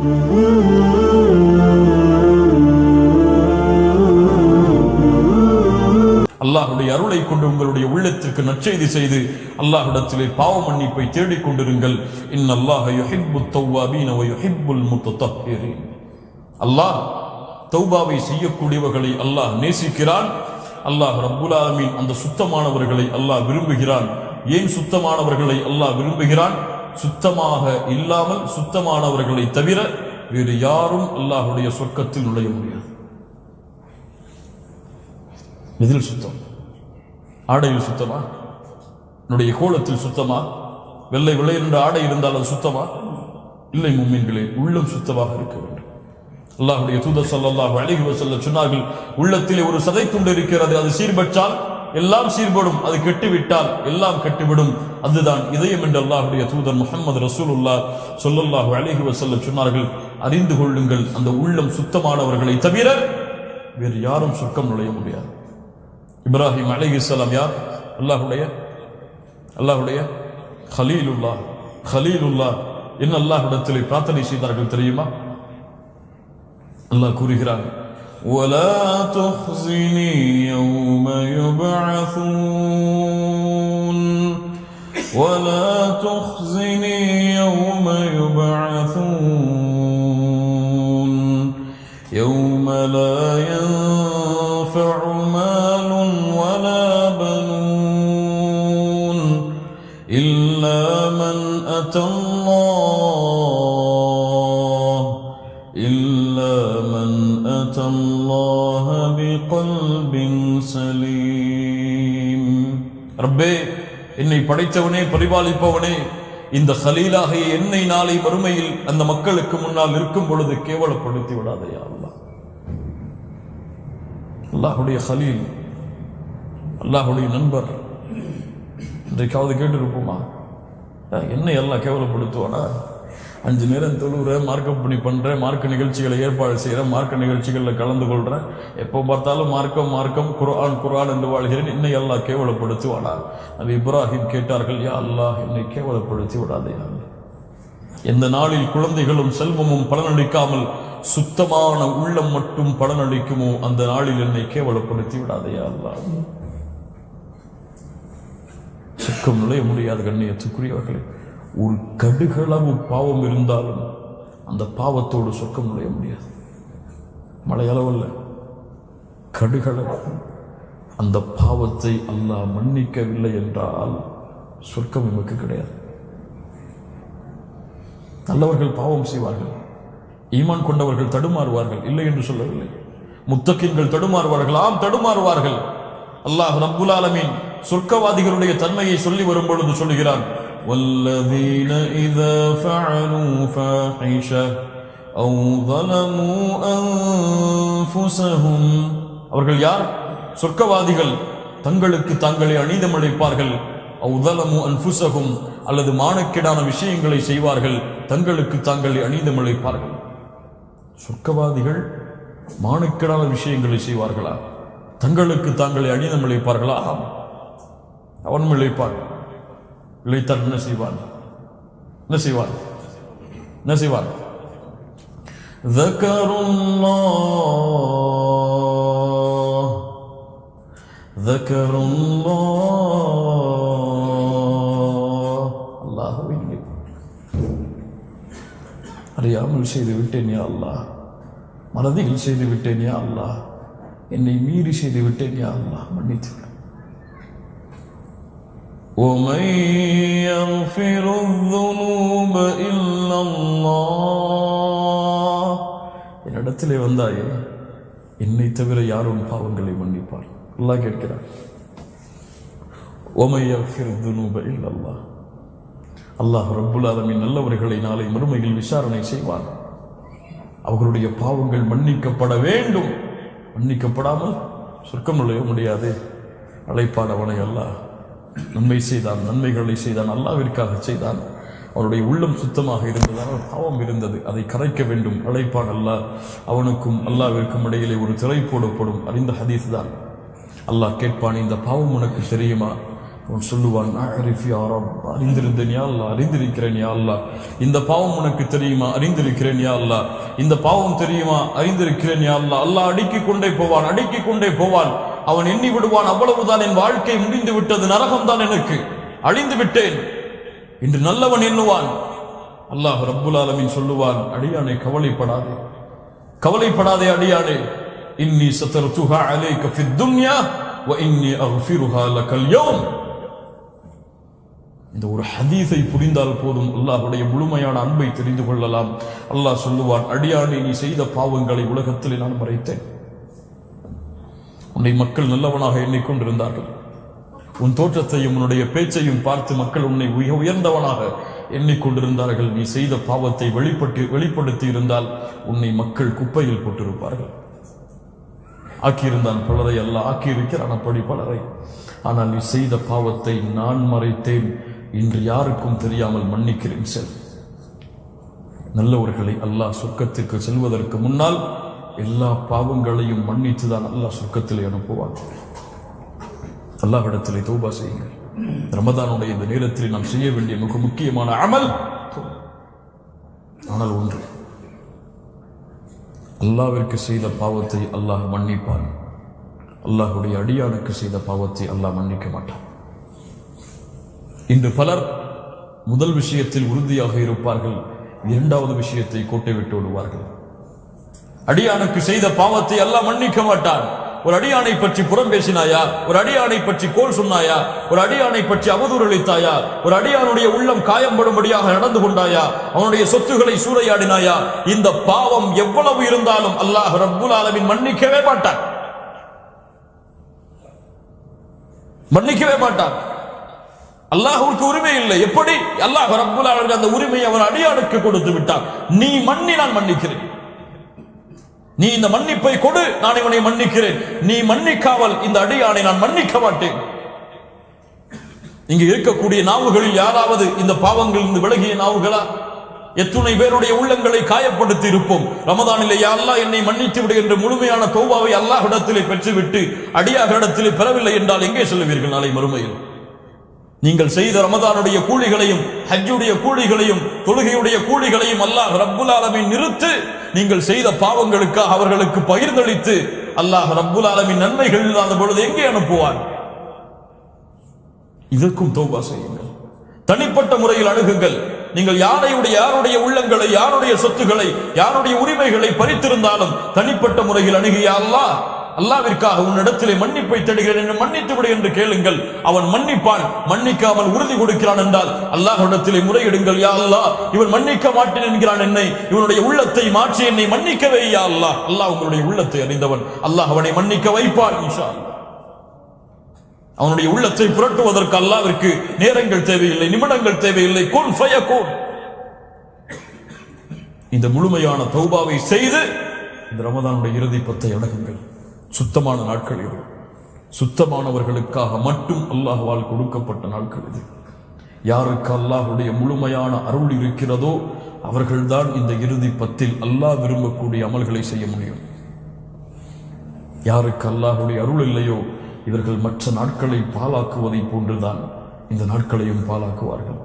அல்லாஹுடைய அருளை கொண்டு உங்களுடைய உள்ளத்திற்கு நற்செய்தி செய்து அல்லாஹ்விடத்திலே பாவ மன்னிப்பை தேடிக் கொண்டிருங்கள். இன் அல்லாஹ் யுஹிப்பு தௌவாபீன யுஹிப்புல் முத்தத்தஹிரீன் அல்லாஹ் தௌபாவை செய்யக்கூடியவர்களை அல்லாஹ் நேசிக்கிறான். அல்லாஹ் ரப்புல் ஆலமீன் அந்த சுத்தமானவர்களை அல்லாஹ் விரும்புகிறான். ஏன் சுத்தமானவர்களை அல்லாஹ் விரும்புகிறான்? சுத்தமாக இல்லாமல் சுத்தமானவர்களை தவிர வேறு யாரும் அல்லாஹுடைய சொர்க்கத்தில் நுழைய முடியாது. எதில் சுத்தம். ஆடையில் சுத்தமா? என்னுடைய கோலத்தில் சுத்தமா? வெள்ளை வெள்ளை என்ற ஆடை இருந்தால் அது சுத்தமா? இல்லை மும்மீன்களே உள்ளம் சுத்தமாக இருக்க வேண்டும். அல்லாஹுடைய தூதர் ஸல்லல்லாஹு அழகி செல்ல சொன்னார்கள் உள்ளத்திலே ஒரு சதை துண்டு இருக்கிறது அது சீர்பற்றால் எல்லாம் சீர்படும் அது கெட்டுவிட்டால் எல்லாம் கெட்டுவிடும் அதுதான் இதயம் என்று அல்லாஹ்வுடைய தூதர் முஹம்மது ரசூலுல்லாஹ் ஸல்லல்லாஹு அலைஹி வஸல்லம் சொன்னார்கள் அறிந்து கொள்ளுங்கள் அந்த உள்ளம் சுத்தமானவர்களை தவிர வேறு யாரும் சொர்க்கம் நுழைய முடியாது இப்ராஹிம் அலைஹிஸ்ஸலாம் யார் அல்லாஹ்வுடைய அல்லாஹ்வுடைய ஹலீலுல்லா ஹலீலுல்லா என்ன அல்லாஹ்விடத்தில் பிரார்த்தனை செய்தார்கள் தெரியுமா அல்லாஹ் கூறுகிறான் ولا تخزني يوم ولا تخزني يوم يبعثون يوم لا ينفع مال ولا بنون إلا من أتى என்னை படைத்தவனே பரிபாலிப்பவனே. இந்த ஹலீலாகிய என்னை நாளை வறுமையில் அந்த மக்களுக்கு முன்னால் இருக்கும் பொழுது கேவலப்படுத்தி விடாதையா அல்லா அல்லாஹுடைய ஹலீல் அல்லாஹுடைய நண்பர். இன்றைக்காவது கேட்டிருப்போமா? என்னை எல்லாம் கேவலப்படுத்துவானா? அஞ்சு நேரம் தொழுகிறேன் மார்க்கப் பண்ணி பண்ணுறேன் மார்க்க நிகழ்ச்சிகளை ஏற்பாடு செய்கிறேன் மார்க்க நிகழ்ச்சிகளில் கலந்து கொள்கிறேன் எப்போ பார்த்தாலும் மார்க்கம் மார்க்கம் குரான் குரான் என்று வாழ்கிறேன். என்னை எல்லாம் கேவலப்படுத்துவானா அது இப்ராஹிம் கேட்டார்கள் யா அல்லாஹ் என்னை கேவலப்படுத்தி விடாதே எந்த நாளில் குழந்தைகளும் செல்வமும் பலனளிக்காமல் சுத்தமான உள்ளம் மட்டும் பலனளிக்குமோ அந்த நாளில் என்னை கேவலப்படுத்தி விடாதையா அல்லாஹ். சுக்கம் நுழைய முடியாத கண்ணியத்துக்குரியவர்களே. ஒரு கடுகளவு பாவம் இருந்தாலும் அந்த பாவத்தோடு சொர்க்கம் நுழைய முடியாது. மலையளவல்ல கடுகளவு. அந்த பாவத்தை அல்லாஹ் மன்னிக்கவில்லை என்றால் சொர்க்கம் நமக்கு கிடையாது. நல்லவர்கள் பாவம் செய்வார்கள் ஈமான் கொண்டவர்கள் தடுமாறுவார்கள் இல்லை என்று சொல்லவில்லை. முத்தக்கின்கள் தடுமாறுவார்கள் ஆம் தடுமாறுவார்கள். அல்லாஹ் ரப்புல் ஆலமீன் சொர்க்கவாதிகளுடைய தன்மையை சொல்லி வரும் பொழுது சொல்லுகிறான் والذين إذا فعلوا فاحشة أو ظلموا أنفسهم அவர்கள் யார் சொர்க்கவாதிகள் தங்களுக்கு தாங்களே அநீதமளிப்பார்கள் அவுதலமு அன்புசகும் அல்லது மானக்கேடான விஷயங்களை செய்வார்கள் தங்களுக்கு தாங்களே அநீதமளிப்பார்கள் சொர்க்கவாதிகள் மானக்கேடான விஷயங்களை செய்வார்களா தங்களுக்கு தாங்களே அநீதம் இழைப்பார்களா ஆம் அவனும் Laitan nasiban. Nasiban. Nasiban. Zakarullah. Zakarullah. Allahu Akbar. அறியாமல் செய்து விட்டேன் யா அல்லாஹ் மனதில் செய்து விட்டேன் யா அல்லாஹ் என்னை மீறி செய்து விட்டேன் யா அல்லாஹ் மன்னித்து ومن يغفر الذنوب إلا الله என்னிடத்திலே வந்தாயே என்னை தவிர யாரும் பாவங்களை மன்னிப்பார் அல்லாஹ் கேட்கிறார் ومن يغفر الذنوب إلا الله அல்லாஹ் ரப்புல் ஆலமீன் நல்லவர்களை நாளை மறுமையில் விசாரணை செய்வான் அவர்களுடைய பாவங்கள் மன்னிக்கப்பட வேண்டும் மன்னிக்கப்படாமல் சொர்க்கம் நுழைய முடியாது அழைப்பான் அவனை அல்லாஹ் நன்மை செய்தான் நன்மைகளை செய்தான் அல்லாவிற்காக செய்தான். அவனுடைய உள்ளம் சுத்தமாக இருந்ததால் பாவம் இருந்தது. அதை கரைக்க வேண்டும். அழைப்பான் அல்லா. அவனுக்கும் அல்லாவிற்கும் இடையிலே ஒரு திரை போடப்படும். அறிந்த ஹதீஸ் தான். அல்லாஹ் கேட்பான் இந்த பாவம் உனக்கு தெரியுமா? அவன் சொல்லுவான் அறிந்திருந்தேன் யா அல்லாஹ் அறிந்திருக்கிறேன் யா அல்லா இந்த பாவம் உனக்கு தெரியுமா? அறிந்திருக்கிறேன் யா அல்லாஹ். இந்த பாவம் தெரியுமா? அறிந்திருக்கிறேன் யா அல்லாஹ். அல்லாஹ் அடுக்கிக் கொண்டே போவான் அடுக்கிக் கொண்டே போவான். அவன் எண்ணி விடுவான் அவ்வளவுதான் என் வாழ்க்கை முடிந்து விட்டது நரகம்தான் எனக்கு. அழிந்து விட்டேன். இன்று நல்லவன் எண்ணுவான். அல்லாஹ் ரப்புல் சொல்லுவான் அடியானே கவலைப்படாதே. கவலைப்படாதே அடியானே. இன்னி சத்தர்துஹா அலைக ஃபித் துன்யா வ இன்னி அஃபிருஹா லக்கல் யௌம். இந்த ஒரு ஹதீஸை புரிந்தால் போதும். அல்லாஹுடைய முழுமையான அன்பை தெரிந்து கொள்ளலாம். அல்லாஹ் சொல்லுவான் அடியானே நீ செய்த பாவங்களை உலகத்தில் நான் மறைத்தேன். உன்னை மக்கள் நல்லவனாக எண்ணிக்கொண்டிருந்தார்கள். உன் தோற்றத்தையும் உன்னுடைய பேச்சையும் பார்த்து மக்கள் உன்னை உய உயர்ந்தவனாக எண்ணிக்கொண்டிருந்தார்கள். நீ செய்த பாவத்தை வெளிப்பட்டு வெளிப்படுத்தி இருந்தால் உன்னை மக்கள் குப்பையில் போட்டிருப்பார்கள். ஆக்கியிருந்தான் பலரை அல்ல ஆக்கியிருக்கிறான் அப்படி பலரை. ஆனால் நீ செய்த பாவத்தை நான் மறைத்தேன் இன்று யாருக்கும் தெரியாமல் மன்னிக்கிறேன் செல். நல்லவர்களை அல்லாஹ் சொர்க்கத்திற்கு செல்வதற்கு முன்னால் எல்லா பாவங்களையும் மன்னித்து தான் அல்லாஹ் அனுப்புவார் அனுப்புவான். அல்லாஹ்விடத்திலே தௌபா செய்யுங்கள். ரமதானுடைய இந்த நேரத்தில் நாம் செய்ய வேண்டிய மிக முக்கியமான அமல் ஆனால் ஒன்று. அல்லாவிற்கு செய்த பாவத்தை அல்லாஹ் மன்னிப்பான். அல்லாஹுடைய அடியானுக்கு செய்த பாவத்தை அல்லாஹ் மன்னிக்க மாட்டான். இன்று பலர் முதல் விஷயத்தில் உறுதியாக இருப்பார்கள் இரண்டாவது விஷயத்தை கோட்டை விட்டு விடுவார்கள். அடியானுக்கு செய்த பாவத்தை எல்லாம் மன்னிக்க மாட்டான். ஒரு அடியானை பற்றி புறம் பேசினாயா? ஒரு அடியானை பற்றி கோல் சொன்னாயா? ஒரு அடியானை பற்றி அவதூறு அளித்தாயா? ஒரு அடியானுடைய உள்ளம் காயம்படும்படியாக நடந்து கொண்டாயா? அவனுடைய சொத்துக்களை சூறையாடினாயா? இந்த பாவம் எவ்வளவு இருந்தாலும் அல்லாஹ் ரப்புல் ஆலமின் மன்னிக்கவே மாட்டான். மன்னிக்கவே மாட்டான். அல்லாஹுக்கு உரிமை இல்லை. எப்படி? அல்லாஹ் ரப்புல் ஆலமின் அந்த உரிமையை அவன் அடியானுக்கு கொடுத்து விட்டான். நீ மன்னி நான் மன்னிக்கிறேன். நீ இந்த மன்னிப்பை கொடு நான் இவனை மன்னிக்கிறேன். நீ மன்னிக்காமல் இந்த அடியானை நான் மன்னிக்க மாட்டேன். இங்கு இருக்கக்கூடிய நாவுகளில் யாராவது இந்த பாவங்கள் இருந்து விலகிய நாவுகளா? எத்துணை பேருடைய உள்ளங்களை காயப்படுத்தி இருப்போம். ரமதானிலே யா என்னை மன்னித்து விடு என்ற முழுமையான தௌபாவை அல்லாஹ் இடத்திலே பெற்றுவிட்டு அடியாக இடத்திலே பெறவில்லை என்றால் எங்கே செல்லுவீர்கள் நாளை மறுமையில்? நீங்கள் செய்த ரமதானுடைய கூலிகளையும் ஹஜ்ஜுடைய கூலிகளையும் தொழுகையுடைய கூலிகளையும் அல்லாஹ் ரப்புல் ஆலமின் நிறுத்து நீங்கள் செய்த பாவங்களுக்காக அவர்களுக்கு பகிர்ந்தளித்து அல்லாஹ் ரப்புல் ஆலமின் நன்மைகள் இல்லாத பொழுது எங்கே அனுப்புவார்? இதற்கும் தௌபா செய்யுங்கள். தனிப்பட்ட முறையில் அணுகுங்கள். நீங்கள் யாரையுடைய யாருடைய உள்ளங்களை யாருடைய சொத்துக்களை யாருடைய உரிமைகளை பறித்திருந்தாலும் தனிப்பட்ட முறையில் அணுகிய அல்லாவிற்காக உன்னிடத்திலே மன்னிப்பை தேடுகிறேன் என்று மன்னித்து விடு என்று கேளுங்கள். அவன் மன்னிப்பான். மன்னிக்காமல் உறுதி கொடுக்கிறான் என்றால் அல்லாஹ்விடத்திலே முறையிடுங்கள். யா அல்லாஹ் இவன் மன்னிக்க மாட்டேன் என்கிறான் என்னை. இவனுடைய உள்ளத்தை மாற்றி என்னை மன்னிக்கவே யா அல்லா அல்லாஹ் உங்களுடைய உள்ளத்தை அறிந்தவன். அல்லாஹ் அவனை மன்னிக்க வைப்பான் இன்ஷா அவனுடைய உள்ளத்தை புரட்டுவதற்கு அல்லாவிற்கு நேரங்கள் தேவையில்லை நிமிடங்கள் தேவையில்லை. குன் ஃபயகுன். இந்த முழுமையான தௌபாவை செய்து இந்த ரமதானுடைய இறுதி பத்தை அடகுங்கள் சுத்தமான நாட்கள் இது. சுத்தமானவர்களுக்காக மட்டும் அல்லாஹ்வால் கொடுக்கப்பட்ட நாட்கள் இது. யாருக்கு அல்லாஹுடைய முழுமையான அருள் இருக்கிறதோ அவர்கள்தான் இந்த இறுதி பத்தில் அல்லாஹ் விரும்பக்கூடிய அமல்களை செய்ய முடியும். யாருக்கு அல்லாஹுடைய அருள் இல்லையோ இவர்கள் மற்ற நாட்களை பாலாக்குவதை போன்றுதான் இந்த நாட்களையும் பாலாக்குவார்கள்